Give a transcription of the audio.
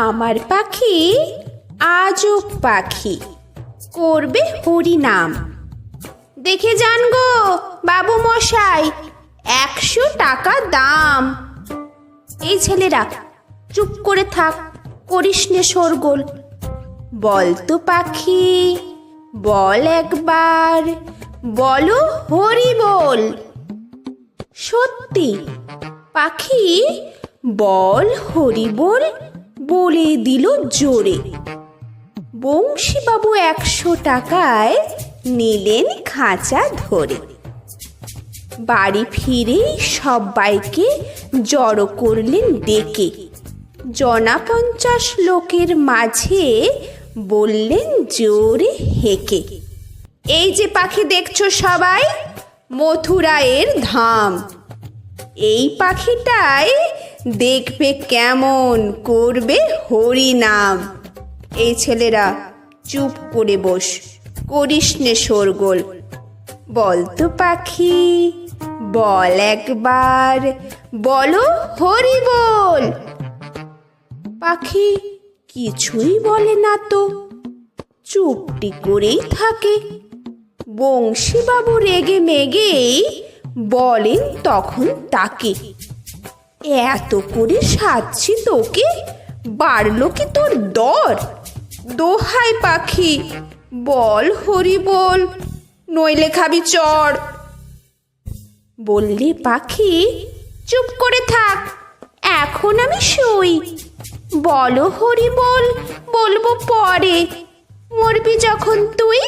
আমার পাখি আজব পাখি। করবে হরি নাম দেখে যান গো বাবু মশাই, একশো টাকা দাম। এই ছেলেরা, চুপ করে থাক, করিস নে শোরগোল। বল তো পাখি, বল একবার, বলো হরি বল। সত্যি, পাখি, বল হরি বল বলে দিল জোরে। বংশীবাবু একশো টাকায় নিলেন খাঁচা ধরে। বাড়ি ফিরেই সবাইকে জড়ো করলেন ডেকে। জনা পঞ্চাশ লোকের মাঝে বললেন জোরে হেকে, এই যে পাখি দেখছ সবাই, মথুরায়ের ধাম। এই পাখিটাই দেখবে কেমন করবে হরি নাম এই ছেলেরা চুপ করে বস, করিস নে শোরগোল। বল তো পাখি, বল একবার, বলো হরি বল পাখি কিছুই বলে না তো, চুপটি করেই থাকে। বংশীবাবু রেগে মেগেই বলেন তখন তাকে। এত করে সাজছি তোকে? বাড়লো কি তোর দর? দোহাই পাখি, বল হরি বল, নইলে খাবি চড় বললে, পাখি, চুপ করে থাক, এখন আমি শুই। বলো হরি বল, বলব পরে, মরবি যখন তুই?